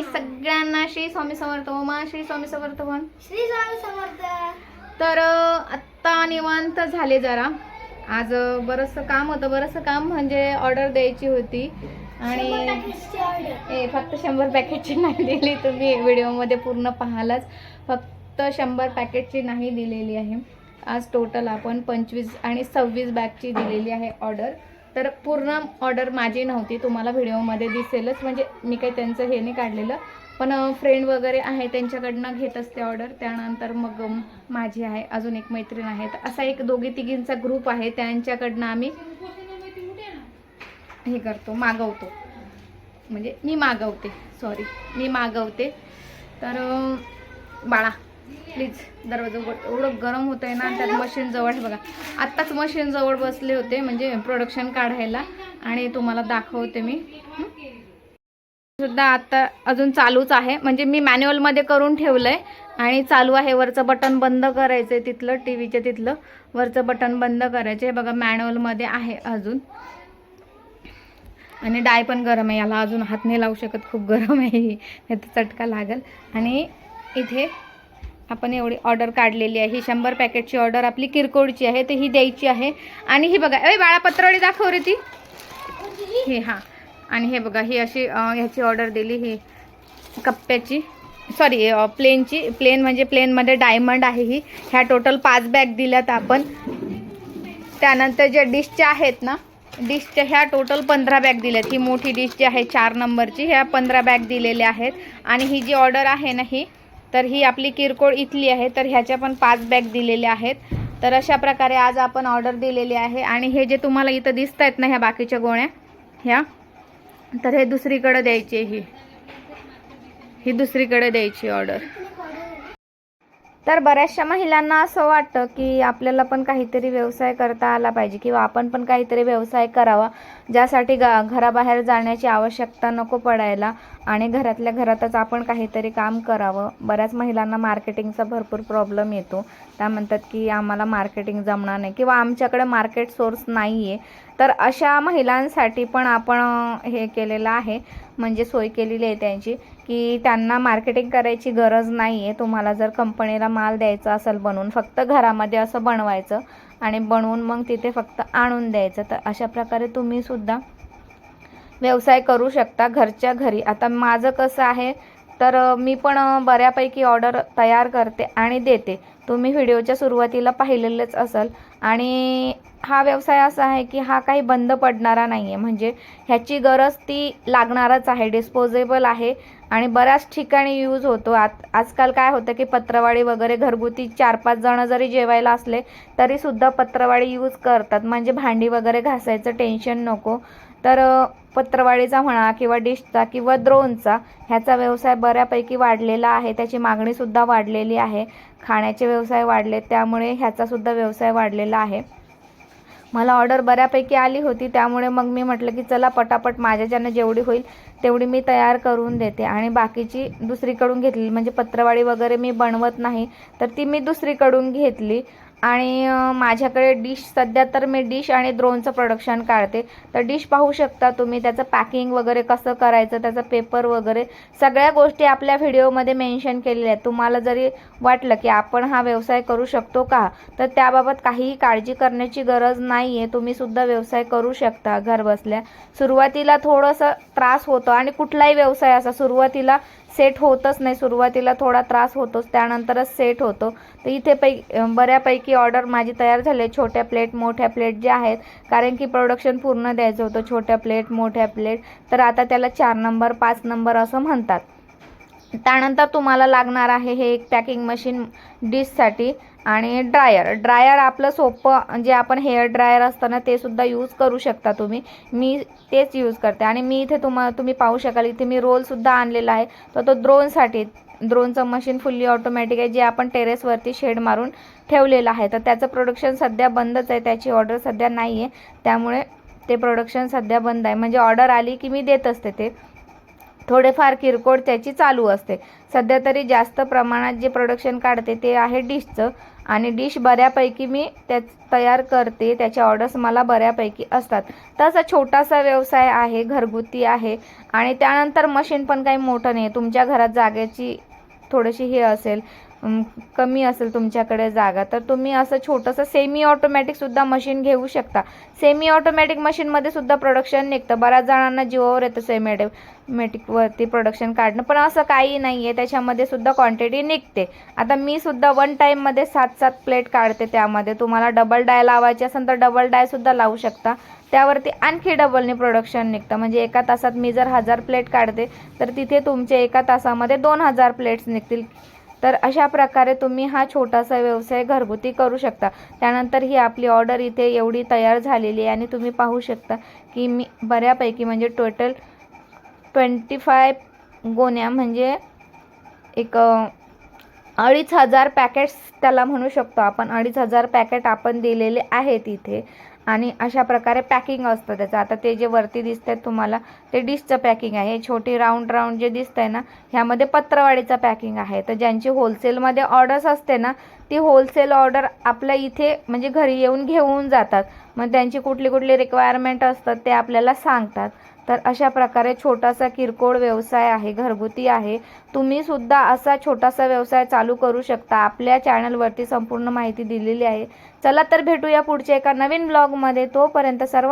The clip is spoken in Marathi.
आणि सगळ्यांना श्री स्वामी समर्थ ओमा श्री स्वामी समर्थ म्हण श्री स्वामी समर्थ. तर आत्ता निवांत झाले जरा. आज अं, बरंचसं काम होतं. बरंचसं काम म्हणजे ऑर्डर द्यायची होती. आणि. हे फक्त शंभर पॅकेटची नाही दिली. तुम्ही व्हिडिओमध्ये पूर्ण पाहालाच. फक्त शंभर पॅकेटची नाही दिलेली आहे. आज टोटल आपण पंचवीस आणि सव्वीस बॅगची दिलेली आहे ऑर्डर तर पूर्ण ऑर्डर माझी नव्हती. तुम्हाला व्हिडिओमध्ये दिसेलच. म्हणजे मी काही त्यांचं हे नाही काढलेलं. पण फ्रेंड वगैरे आहे त्यांच्याकडनं घेत असते ऑर्डर त्यानंतर मग माझी आहे. अजून एक मैत्रीण आहे तर असा एक दोघी तिघींचा ग्रुप आहे. त्यांच्याकडनं आम्ही हे करतो. मागवतो. म्हणजे मी मागवते. सॉरी मी मागवते. तर बाळा. प्लीज दरवाजा उघड एवढं गरम होतं आहे ना त्यात मशीन जवळ बघा. आत्ताच मशीन जवळ बसले होते म्हणजे प्रोडक्शन काढायला आणि तुम्हाला दाखवते मी. सुद्धा आता अजून चालूच आहे. म्हणजे मी मॅन्युअलमध्ये करून ठेवलंय आणि चालू आहे वरचं बटन बंद करायचं आहे तिथलं टी तिथलं वरचं बटन बंद करायचं आहे बघा मॅन्युअलमध्ये आहे अजून. आणि डाय पण गरम आहे याला अजून हात नाही लावू शकत खूप गरम आहे. त्याचा चटका लागेल. आणि इथे आपण एवढी ऑर्डर काढलेली आहे. ही शंभर पॅकेटची ऑर्डर आपली किरकोळची आहे तर ही द्यायची आहे. आणि ही बघा ए बाळापत्रळी दाखव रे ती. हे हां. आणि हे बघा ही अशी ह्याची ऑर्डर दिली ही कप्प्याची. सॉरी प्लेनची प्लेन म्हणजे प्लेनमध्ये डायमंड आहे ही. ह्या टोटल पाच बॅग दिल्यात आपण. त्यानंतर ज्या डिशच्या आहेत ना डिशच्या ह्या टोटल पंधरा बॅग दिल्यात. ही मोठी डिश जी आहे चार नंबरची ह्या पंधरा बॅग दिलेल्या आहेत. आणि ही जी ऑर्डर आहे ना ही तर ही आपली किरकोळ इथली आहे तर ह्याच्या पण पाच बॅग दिलेल्या आहेत. तर अशा प्रकारे आज आपण ऑर्डर दिलेली आहे. आणि हे जे तुम्हाला इथं दिसत आहेत ना ह्या बाकीच्या गोण्या ह्या तर हे दुसरीकडे द्यायची ही. ही दुसरीकडे द्यायची ऑर्डर. तर बऱ्याचशा महिलांना असं वाटतं की आपल्याला पण काहीतरी व्यवसाय करता आला पाहिजे किंवा आपण पण काहीतरी व्यवसाय करावा. ज्यासाठी गा घराबाहेर जाण्याची आवश्यकता नको पडायला आणि घरातल्या घरातच आपण काहीतरी काम करावं. बऱ्याच महिलांना मार्केटिंगचा भरपूर प्रॉब्लेम येतो. त्या म्हणतात की आम्हाला मार्केटिंग जमणार नाही. किंवा आमच्याकडे मार्केट सोर्स नाही आहे तर अशा महिलांसाठी पण आपण हे केलेलं आहे. म्हणजे सोय केलेली आहे त्यांची की त्यांना मार्केटिंग करायची गरज नाही आहे तुम्हाला जर कंपनीला माल द्यायचा असेल बनवून फक्त घरामध्ये असं बनवायचं आणि बनवून मग तिथे फक्त आणून द्यायचं. तर अशा प्रकारे तुम्हीसुद्धा व्यवसाय करू शकता घरच्या घरी. आता माझं कसं आहे तर मी पण बऱ्यापैकी ऑर्डर तयार करते आणि देते. तुम्ही व्हिडिओच्या सुरुवातीला पाहिलेलेच असेल. आणि हा व्यवसाय असा आहे की हा काही बंद पडणारा नाही आहे म्हणजे ह्याची गरज ती लागणारच आहे. डिस्पोजेबल आहे. आणि बऱ्याच ठिकाणी यूज होतो. आत आजकाल काय होतं की पत्रवाळी वगैरे घरगुती चार पाच जणं जरी जेवायला असले तरीसुद्धा पत्रवाळी यूज करतात. म्हणजे भांडी वगैरे घासायचं टेन्शन नको. तर पत्रवाळीचा म्हणा किंवा डिशचा किंवा द्रोणचा ह्याचा व्यवसाय बऱ्यापैकी वाढलेला आहे. त्याची मागणीसुद्धा वाढलेली आहे. खाण्याचे व्यवसाय वाढले त्यामुळे ह्याचासुद्धा व्यवसाय वाढलेला आहे. मला ऑर्डर बऱ्यापैकी आली होती त्यामुळे मग मी म्हटलं की चला पटापट माझ्याच्यानं जेवढी होईल तेवढी मी तयार करून देते. आणि बाकीची दुसरीकडून घेतली म्हणजे पत्रवाळी वगैरे मी बनवत नाही तर ती मी दुसरीकडून घेतली. आणि माझ्याकडे डिश सध्या तर मी डिश आणि ड्रोनचं प्रोडक्शन काढते. तर डिश पाहू शकता तुम्ही त्याचं पॅकिंग वगैरे कसं करायचं त्याचं पेपर वगैरे. सगळ्या गोष्टी आपल्या व्हिडिओमध्ये मेन्शन केलेल्या आहेत. तुम्हाला जरी वाटलं की आपण हा व्यवसाय करू शकतो का तर त्याबाबत काहीही काळजी करण्याची गरज नाही आहे तुम्हीसुद्धा व्यवसाय करू शकता घरबसल्या. सुरुवातीला थोडंसं त्रास होतो आणि कुठलाही व्यवसाय असा सुरुवातीला सेट होतच नाही. सुरुवातीला थोडा त्रास होतोच त्यानंतरच सेट होतो. तर इथे पै बऱ्यापैकी ऑर्डर माझी तयार झाली आहे. छोट्या प्लेट मोठ्या प्लेट ज्या आहेत कारण की प्रोडक्शन पूर्ण द्यायचं होतं. छोट्या प्लेट मोठ्या प्लेट तर आता त्याला चार नंबर पाच नंबर असं म्हणतात. त्यानंतर तुम्हाला लागणार आहे हे एक पॅकिंग मशीन डिशसाठी आणि ड्रायर ड्रायर आपलं सोपं जे आपण हेअर ड्रायर असतं ना ते सुद्धा यूज करू शकता तुम्ही. मी तेच यूज करते. आणि मी इथे तुम्हा तुम्ही पाहू शकाल इथे मी रोलसुद्धा आणलेला आहे. तर तो ड्रोनसाठी ड्रोनचं मशीन फुल्ली ऑटोमॅटिक आहे जे आपण टेरेसवरती शेड मारून ठेवलेलं आहे. तर त्याचं प्रोडक्शन सध्या बंदच आहे. त्याची ऑर्डर सध्या नाही आहे त्यामुळे ते प्रोडक्शन सध्या बंद आहे. म्हणजे ऑर्डर आली की मी देत असते ते. थोडेफार किरकोळ त्याची चालू असते. सध्या तरी जास्त प्रमाणात जे प्रोडक्शन काढते ते आहे डिशचं. आणि डिश बऱ्यापैकी मी त्या तयार करते त्याच्या ऑर्डर्स मला बऱ्यापैकी असतात. तसा छोटासा व्यवसाय आहे घरगुती आहे. आणि त्यानंतर मशीन पण काही मोठं नाही. तुमच्या घरात जागेची थोडीशी हे असेल. कमी असेल तुमच्याकडे जागा तर तुम्ही असं छोटंसं सेमी ऑटोमॅटिकसुद्धा मशीन घेऊ शकता. सेमी ऑटोमॅटिक मशीनमध्ये सुद्धा प्रोडक्शन निघतं. बऱ्याच जणांना जीवावर येतं सेमी ऑटोमॅटिकवरती प्रोडक्शन काढणं. पण असं काही नाही आहे त्याच्यामध्ये सुद्धा क्वांटिटी निघते. आता मी सुद्धा वन टाईममध्ये सात सात प्लेट काढते त्यामध्ये. तुम्हाला डबल डाय लावायची असेल तर डबल डायसुद्धा लावू शकता. त्यावरती आणखी डबलने प्रोडक्शन निघतं. म्हणजे एका तासात मी जर हजार प्लेट काढते तर तिथे तुमचे एका तासामध्ये दोन हजार प्लेट्स निघतील. तर अशा प्रकारे तुम्ही हा छोटासा व्यवसाय घरगुती करू शकता. त्यानंतर ही आपली ऑर्डर इथे एवढी तयार झालेली आहे आणि तुम्ही पाहू शकता की मी बऱ्यापैकी म्हणजे टोटल ट्वेंटी फाय गोण्या म्हणजे एक अडीच हजार पॅकेट्स त्याला म्हणू शकतो आपण. अडीच हजार पॅकेट आपण दिलेले आहेत इथे. आणि अशा प्रकारे पॅकिंग असतं त्याचं. आता ते जे वरती दिसत तुम्हाला ते डिशचं पॅकिंग आहे. हे छोटी राऊंड राऊंड जे दिसतंय ना ह्यामध्ये पत्रवाडीचं पॅकिंग आहे. तर ज्यांची होलसेलमध्ये ऑर्डर्स असते ना ती होलसेल ऑर्डर आपल्या इथे म्हणजे घरी येऊन घेऊन जातात. मग त्यांची कुठली कुठली रिक्वायरमेंट असतात ते आपल्याला सांगतात. तर अशा प्रकारे छोटासा किरकोळ व्यवसाय आहे घरगुती आहे. तुम्ही सुद्धा असा छोटासा व्यवसाय चालू करू शकता. आपल्या चॅनलवरती संपूर्ण माहिती दिलेली आहे. चला तर भेटूया पुढच्या एका नवीन ब्लॉगमध्ये. तोपर्यंत सर्व